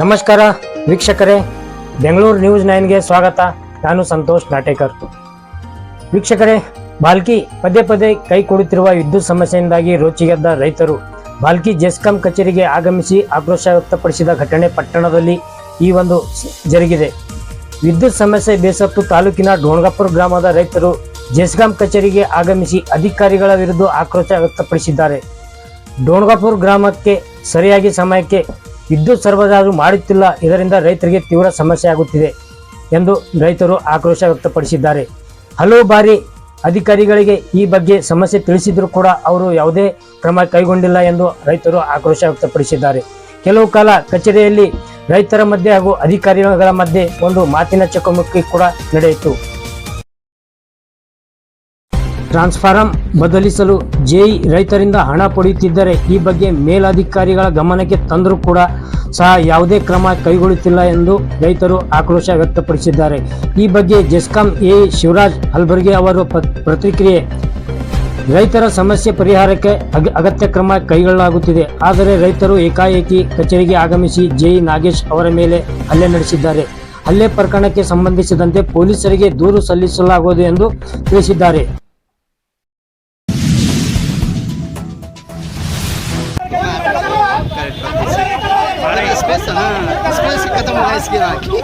ನಮಸ್ಕಾರ ವೀಕ್ಷಕರೇ, ಬೆಂಗಳೂರು ನ್ಯೂಸ್ ನೈನ್ಗೆ ಸ್ವಾಗತ. ನಾನು ಸಂತೋಷ್ ನಾಟೇಕರ್. ವೀಕ್ಷಕರೇ, ಬಾಲ್ಕಿ ಪದೇ ಪದೇ ಕೈ ಕೊಡುತ್ತಿರುವ ವಿದ್ಯುತ್ ಸಮಸ್ಯೆಯಿಂದಾಗಿ ರೋಚಿಗೆದ್ದ ರೈತರು ಬಾಲ್ಕಿ ಜೆಸ್ಕಾಂ ಕಚೇರಿಗೆ ಆಗಮಿಸಿ ಆಕ್ರೋಶ ವ್ಯಕ್ತಪಡಿಸಿದ ಘಟನೆ ಪಟ್ಟಣದಲ್ಲಿ ಈ ಒಂದು ಜರುಗಿದೆ. ವಿದ್ಯುತ್ ಸಮಸ್ಯೆ ಬೇಸತ್ತು ತಾಲೂಕಿನ ಡೋಣಗಾಪುರ ಗ್ರಾಮದ ರೈತರು ಜೆಸ್ಕಾಂ ಕಚೇರಿಗೆ ಆಗಮಿಸಿ ಅಧಿಕಾರಿಗಳ ವಿರುದ್ಧ ಆಕ್ರೋಶ ವ್ಯಕ್ತಪಡಿಸಿದ್ದಾರೆ. ಡೋಣಗಾಪುರ ಗ್ರಾಮಕ್ಕೆ ಸರಿಯಾಗಿ ಸಮಯಕ್ಕೆ ವಿದ್ಯುತ್ ಸರಬರಾಜು ಮಾಡುತ್ತಿಲ್ಲ. ಇದರಿಂದ ರೈತರಿಗೆ ತೀವ್ರ ಸಮಸ್ಯೆ ಆಗುತ್ತಿದೆ ಎಂದು ರೈತರು ಆಕ್ರೋಶ ವ್ಯಕ್ತಪಡಿಸಿದ್ದಾರೆ. ಹಲವು ಬಾರಿ ಅಧಿಕಾರಿಗಳಿಗೆ ಈ ಬಗ್ಗೆ ಸಮಸ್ಯೆ ತಿಳಿಸಿದರೂ ಕೂಡ ಅವರು ಯಾವುದೇ ಕ್ರಮ ಕೈಗೊಂಡಿಲ್ಲ ಎಂದು ರೈತರು ಆಕ್ರೋಶ ವ್ಯಕ್ತಪಡಿಸಿದ್ದಾರೆ. ಕೆಲವು ಕಾಲ ಕಚೇರಿಯಲ್ಲಿ ರೈತರ ಮಧ್ಯೆ ಹಾಗೂ ಅಧಿಕಾರಿಗಳ ಮಧ್ಯೆ ಒಂದು ಮಾತಿನ ಚಕಮಕಿ ಕೂಡ ನಡೆಯಿತು. ಟ್ರಾನ್ಸ್ಫಾರಂ ಬದಲಿಸಲು ಜೆಇ ರೈತರಿಂದ ಹಣ ಪಡೆಯುತ್ತಿದ್ದರೆ ಈ ಬಗ್ಗೆ ಮೇಲಧಿಕಾರಿಗಳ ಗಮನಕ್ಕೆ ತಂದರೂ ಕೂಡ ಸಹ ಯಾವುದೇ ಕ್ರಮ ಕೈಗೊಳ್ಳುತ್ತಿಲ್ಲ ಎಂದು ರೈತರು ಆಕ್ರೋಶ ವ್ಯಕ್ತಪಡಿಸಿದ್ದಾರೆ. ಈ ಬಗ್ಗೆ ಜೆಸ್ಕಾಂ ಎ ಶಿವರಾಜ್ ಹಲ್ಬರ್ಗೆ ಅವರು ಪ್ರತಿಕ್ರಿಯೆ. ರೈತರ ಸಮಸ್ಯೆ ಪರಿಹಾರಕ್ಕೆ ಅಗ- ಅಗತ್ಯ ಕ್ರಮ ಕೈಗೊಳ್ಳಲಾಗುತ್ತಿದೆ. ಆದರೆ ರೈತರು ಏಕಾಏಕಿ ಕಚೇರಿಗೆ ಆಗಮಿಸಿ ಜೆಇ ನಾಗೇಶ್ ಅವರ ಮೇಲೆ ಹಲ್ಲೆ ನಡೆಸಿದ್ದಾರೆ. ಹಲ್ಲೆ ಪ್ರಕರಣಕ್ಕೆ ಸಂಬಂಧಿಸಿದಂತೆ ಪೊಲೀಸರಿಗೆ ದೂರು ಸಲ್ಲಿಸಲಾಗುವುದು ಎಂದು ತಿಳಿಸಿದ್ದಾರೆ. Vai que aqui.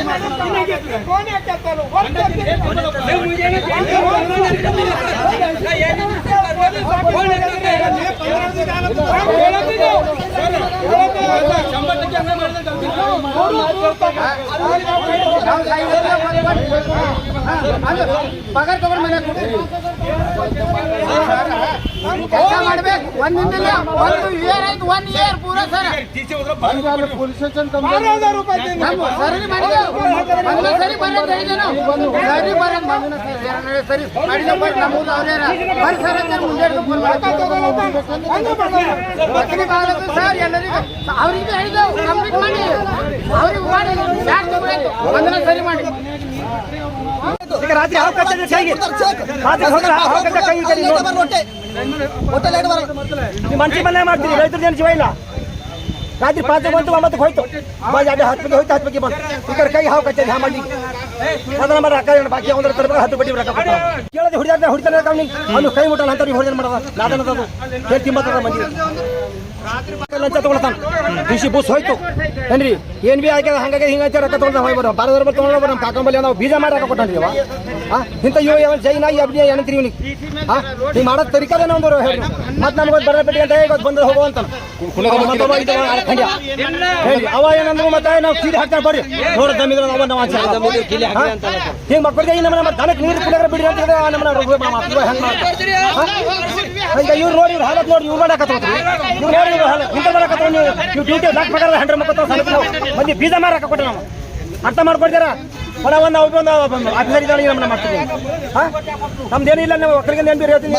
కోనే చెప్తాను पगार कवर मैंने ಕೆಲಸ ಮಾಡ್ಬೇಕು ಒಂದಿನ ಒಂದು ಇಯರ್ ಆಯ್ತು ಒನ್ ಇಯರ್ ಪೂರ ಸರ್ ಪೊಲೀಸ್ ಸ್ಟೇಷನ್ ಸರಿ ಮಾಡಿದೆವು ಒಂದೇ ಸರಿ ಬರೋದು ಸರಿ ಬರೋದು ಬಂದಿನ ಸರ್ ಮಾಡಿದ ಬರ್ರಿ ನಮ್ಮದು ಅವ್ರ್ಯಾರ ಬರ್ರಿ ಸರ್ ಅಂತ ಮುಂದೆ ವಕೀಲಿ ಬಾಳದು ಸರ್ ಎಲ್ಲರಿಗೂ ಅವ್ರಿಗೆ ಹೇಳಿದೆವು ಕಂಪ್ಲೀಟ್ ಮಾಡಿ ಅವ್ರಿಗೆ ಮಾಡಿ ಯಾಕೆ ತಗೊಳ್ಳಿ ಒಂದನೇ ಸರಿ ಮಾಡಿ ರಾತ್ರಿ ಯಾವ ಕಚ್ಚದ ಕೈಗೆ ರಾತ್ರಿ ಹೋದ್ರೆ ಕೈ ಕಚ್ಚದ ಕೈ ಕಡಿ ನೀವು ಮನ್ಸಿ ಮನೆ ಮಾಡ್ತೀರಿ ರೈತರು ಏನು ಜೀವ ಇಲ್ಲ. ರಾತ್ರಿ ಪಾತ್ರೆ ಬಂತು ಒಂಬತ್ತು ಹೋಯ್ತು. ಅಡ್ಡ ಹತ್ತು ಹೋಯ್ತು ಹತ್ತು ಬಗ್ಗೆ ಬಂತು. ಈ ಕಡೆ ಕೈ ಹಾವು ಕಚ್ಚದ ಹಾ ಮಾಡಿ. ಅದನ್ನ ಮಾಡಿ ಅಕ್ಕ ಬಾಕಿ ಒಂದ್ರ ತರಬೇಕು ಹತ್ತು ಬಡ್ಡಿ ಕೊಡ್ತಾವ ಕೇಳದೆ ಹುಡಿದಾಡ್ದೆ ಹುಡಿತಾನೆ ಅವ್ನು ಕೈ ಮುಟ್ಟಲ್ಲ ಅಂತ ಹೊಡೆದ ಮಾಡದ. ನಾದನದ ಅದು ಹೇಳಿ ತಿಂಬತ್ತದ ಮಂದಿ. ಲಂಚ ತಗೊಳ್ತಾನ ಬಿಸಿ ಬೂಸ್ ಹೋಯ್ತು. ಏನ್ರಿ ಏನ್ ಬಿ ಆಯ್ಕೆ ಹಂಗಾಗಿ ಹಿಂಗೈತೆ ರೊಕ್ಕ ತಗೊಂಡ ಹೋಗಿ ಬರೋ ಬಾರದವ್ರ ಬರ್ ತಗೊಂಡ ನಮ್ಮ ಕಾಕಂಬಲ್ಲಿ ನಾವು ಬೀಜ ಮಾಡಿ ರೊಕ್ಕ ಕೊಟ್ಟಾನ್ರಿ ಅವ ಇಂಥ ಇವ ಯಾವ ಜೈನ ಅಬ್ನಿ ಏನಂತೀರಿ ಇವ್ನಿಗೆ ಹಾ ನೀವು ಮಾಡೋದ್ ತರಿಕದೇನೋ ಒಂದು ಹೇಳಿ ಮತ್ತೆ ನಮ್ಗೆ ಬರ ಬಿಡಿ ಅಂತ ಇವತ್ತು ಬಂದ್ರೆ ಹೋಗೋ ಅಂತ ಅವ ಏನಂದ್ರು ಮತ್ತೆ ನಾವು ಕೀಲಿ ಹಾಕ್ತಾರೆ ಬರ್ರಿ. ನೋಡ ದಮ್ಮಿದ್ರೆ ಅವ ನಾವು ಹಿಂಗೆ ಮಕ್ಕಳಿಗೆ ಈ ನಮ್ಮ ಮತ್ತೆ ದನಕ್ಕೆ ನೀರು ಕುಡಿದ್ರೆ ಬಿಡಿ ಅಂತ ನಮ್ಮ ಹೆಂಗ್ ಮಾಡ್ತಾರೆ ಈಗ ಇವ್ರು ನೋಡಿ ಇವ್ರ ಹಾಲತ್ ನೋಡಿ ಇವ್ರು ಮಾಡಕತ್ತ ಇವ್ರು ನೋಡಿ ಇವ್ರ ಹಾಲತ್. ಇಂಥ ಮಾಡಕತ್ತ ನೀವು ಡ್ಯೂಟಿ ಪ್ರಕಾರ ಹಂಡ್ರೆಡ್ ಮಕ್ಕಳು ಸಾಲ ಮಂದಿ ಬೀಜ ಮಾರಕ ಕೊಟ್ಟೆ ನಾವು. ಅರ್ಥ ಮಾಡ್ಕೊಡ್ತೀರಾ ಹೊರ ಒಂದು ಅವ್ರು ಒಂದು ಅಧಿಕಾರಿ ನಮ್ಮನ್ನ ಮಾಡ್ತೀವಿ ನಮ್ದೇನಿಲ್ಲ ನಾವು ಒಕ್ಕಲಿಗೆ ನೆನ್ಪಿರಿ ಹೇಳ್ತೀನಿ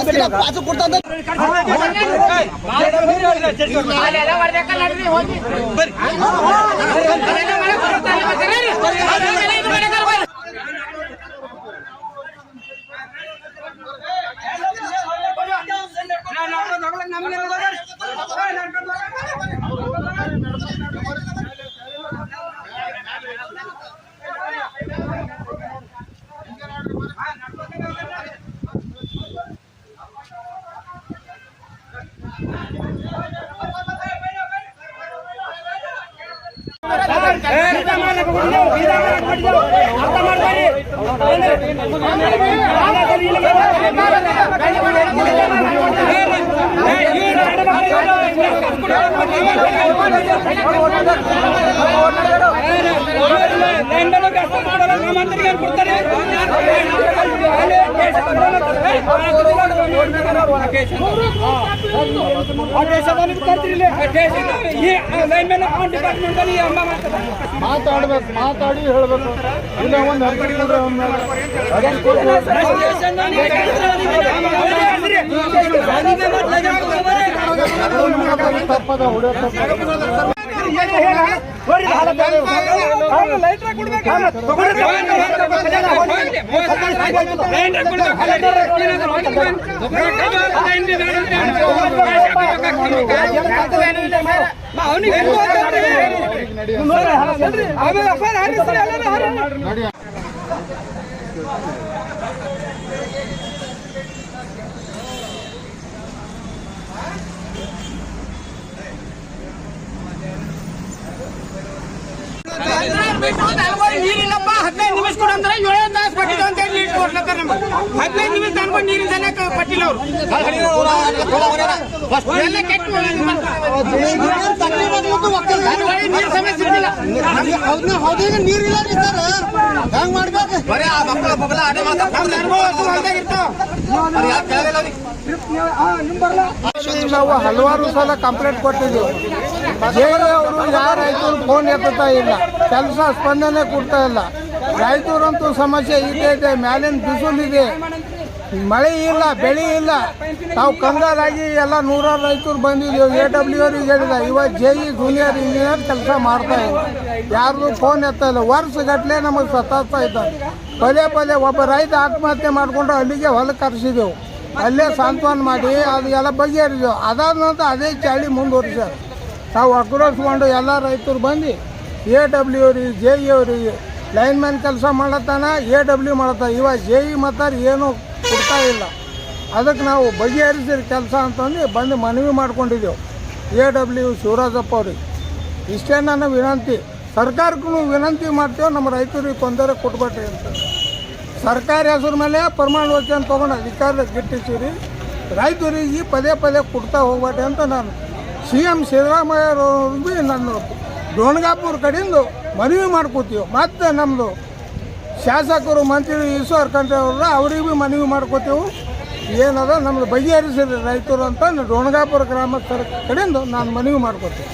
నేను కష్టపడాలి నా మంత్రి గారు పుడతారు ಮಾತಾಡ್ಬೇಕು ಮಾತಾಡಿ ಹೇಳ್ಬೇಕು. ಇಲ್ಲ ಒಂದು ತಪ್ಪದ ಹೊಡೆಯ ತಪ್ಪ ನೋಡ್ರಿ, ಇದು ಹಾಲತ್ ಯಾವ್ದು? ಹೌದು, ಲೈಟ್ರ್ ಕೊಡ್ಬೇಕು. ಹೌದು, ತಗೊಳ್ರಿ. ನೋಡ್ರಿ, ಹಾಲತ್ ನೋಡ್ರಿ. ನಡಿ ನೀರಿಲ್ಲಪ್ಪ ಅಂದ್ರೆ ಏಳೇ ತಾಸು ಪಟ್ಟಿದ್ದು ಅಂತ ಹೇಳಿ ನೀರು ಕೊಡ್ಲತ್ತಾರ ನಮ್ಗೆ. ಹದಿನೈದು ನಿಮಿಷ ಅನ್ಕೊಂಡು ನೀರಿನ ಸಲಕ ಕೊಟ್ಟಿಲ್ಲ ಅವರು. ಎಲ್ಲ ಕೆಟ್ಟು ನೀರು ಸಮಸ್ಯೆ ನೀರಿಲ್ಲ ಹೆಂಗ್ ಮಾಡ್ಬೇಕು ಅದು. ನಾವು ಹಲವಾರು ಸಲ ಕಂಪ್ಲೇಂಟ್ ಕೊಟ್ಟಿದ್ದೀವಿ ಬೇರೆ ಅವರು ಯಾರು ಫೋನ್ ಎತ್ತುತ್ತಾ ಇಲ್ಲ. ಕೆಲಸ ಸ್ಪಂದನೆ ಕೊಡ್ತಾ ಇಲ್ಲ. ರೈತರಂತೂ ಸಮಸ್ಯೆ ಇದೆ ಇದೆ. ಮ್ಯಾಲಿನ ಬಿಸಿಲಿದೆ ಮಳೆ ಇಲ್ಲ, ಬೆಳೆ ಇಲ್ಲ. ನಾವು ಕಂಗಾಲಾಗಿ ಎಲ್ಲ ನೂರಾರು ರೈತರು ಬಂದಿದ್ದೀವಿ. ಎ ಡಬ್ಲ್ಯೂ ಅವ್ರಿಗೆ ಹೇಳಿದ, ಇವಾಗ ಜೆ ಇ ಜೂನಿಯರ್ ಇಂಜಿನಿಯರ್ ಕೆಲಸ ಮಾಡ್ತಾ ಇಲ್ಲ ಯಾರ್ದು ಫೋನ್ ಎತ್ತಾ ಇಲ್ಲ. ವರ್ಷಗಟ್ಟಲೆ ನಮಗೆ ಸತಾಸ್ತಾ ಇದ್ದಾರೆ. ಪದೇ ಪದೇ ಒಬ್ಬ ರೈತ ಆತ್ಮಹತ್ಯೆ ಮಾಡಿಕೊಂಡು ಅಲ್ಲಿಗೆ ಹೊಲಕ್ಕೆ ಕರೆಸಿದೆವು. ಅಲ್ಲೇ ಸಾಂತ್ವನ ಮಾಡಿ, ಅದು ಎಲ್ಲ ಬಗೆಹರಿದೆವು. ಅದಾದ ನಂತರ ಅದೇ ಚಾಳಿ ಮುಂದುವರಿಸ್ಯಾರ. ನಾವು ಆಕ್ರೋಶಗೊಂಡು ಎಲ್ಲ ರೈತರು ಬಂದು ಎ ಡಬ್ಲ್ಯೂ ಅವ್ರಿಗೆ ಜೆ ಇ ಅವ್ರಿಗೆ ಲೈನ್ ಮ್ಯಾನ್ ಕೆಲಸ ಮಾಡತ್ತಾನ ಎ ಡಬ್ಲ್ಯೂ ಮಾಡತ್ತ ಇವಾಗ ಜೆ ಇ ಮತ್ತು ಏನು ಕೊಡ್ತಾ ಇಲ್ಲ. ಅದಕ್ಕೆ ನಾವು ಬಗೆಹರಿಸಿರಿ ಕೆಲಸ ಅಂತಂದು ಬಂದು ಮನವಿ ಮಾಡ್ಕೊಂಡಿದ್ದೆವು. ಎ ಡಬ್ಲ್ಯೂ ಶಿವರಾಜಪ್ಪ ಅವ್ರಿಗೆ. ಇಷ್ಟೇ ನನ್ನ ವಿನಂತಿ. ಸರ್ಕಾರಕ್ಕೂ ವಿನಂತಿ ಮಾಡ್ತೇವೆ, ನಮ್ಮ ರೈತರಿಗೆ ತೊಂದರೆ ಕೊಟ್ಬೇಡ್ರಿ ಅಂತ. ಸರ್ಕಾರಿ ಹೆಸರು ಮೇಲೆ ಪ್ರಮಾಣ ವಚನ ತೊಗೊಂಡು ಅಧಿಕಾರ ಗಿಟ್ಟಿಸಿರಿ. ರೈತರಿಗೆ ಪದೇ ಪದೇ ಕೊಡ್ತಾ ಹೋಗ್ಬೇಡ್ರಿ ಅಂತ ನಾನು ಸಿ ಎಂ ಸಿದ್ದರಾಮಯ್ಯವ್ರಿಗೆ ನಾನು ದೋಣಗಾಪುರ ಕಡೆಯಿಂದ ಮನವಿ ಮಾಡ್ಕೋತೀವಿ ಮತ್ತು ನಮ್ಮದು ಶಾಸಕರು ಮಂತ್ರಿ ಈಶ್ವರ್ ಖಂಡ್ರೆ ಅವ್ರ ಅವ್ರಿಗೆ ಭೀ ಮನವಿ ಮಾಡ್ಕೋತೀವಿ ಏನದ ನಮ್ದು ಬಗೆಹರಿಸಿದ ರೈತರು ಅಂತ ಡೋಣಗಾಪುರ ಗ್ರಾಮಸ್ಥರ ಕಡೆಯಿಂದ ನಾನು ಮನವಿ ಮಾಡ್ಕೋತೀನಿ.